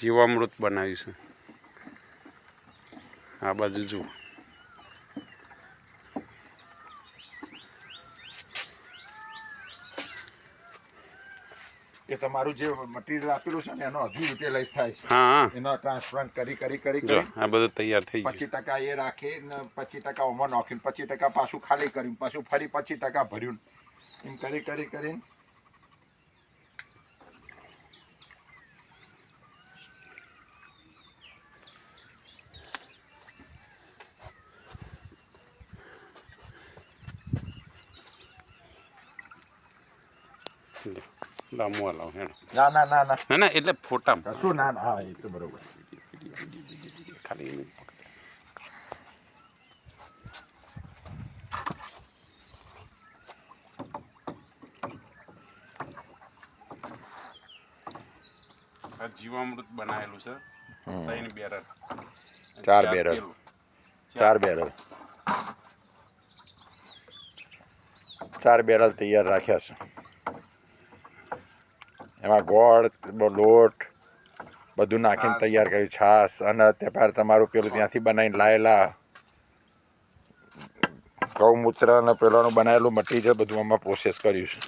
જીવામૃત બનાવ્યું છે. આ બાજુ જુઓ. એ તમારું જે મટીરિયલ આપેલું છે ને એનો હજુ યુટિલાઇઝ થાય છે. હા એનો ટ્રાન્સપ્લાન્ટ કરી કરી કરી કરી. આ બધું તૈયાર થઈ ગયું. પચીસ ટકા એ રાખી ને પચીસ ટકા ઓમાં નાખીને પચીસ ટકા પાછું ખાલી કર્યું પાછું ફરી પચીસ ટકા ભર્યું. એમ કરી કરી કરીને લાંબુ હેડો. ના ના ના ના. ના ના એટલે ફોટા કશું ના ના હા એ તો બરોબર. ખાલી આ જીવામૃત બનાવેલું છે. ત્રણ બેરલ. ચાર. પેલું. ચાર બેરલ. ચાર બેરલ તૈયાર રાખ્યા છે. એમાં ગોળ લોટ બધું નાખીને તૈયાર કર્યું. છાશ અને ત્યાર તમારું પેલું ત્યાંથી બનાવીને લાયેલા ગૌમૂત્ર અને પેલાનું બનાવેલું મટીરિયલ બધું આમાં પ્રોસેસ કર્યું છે.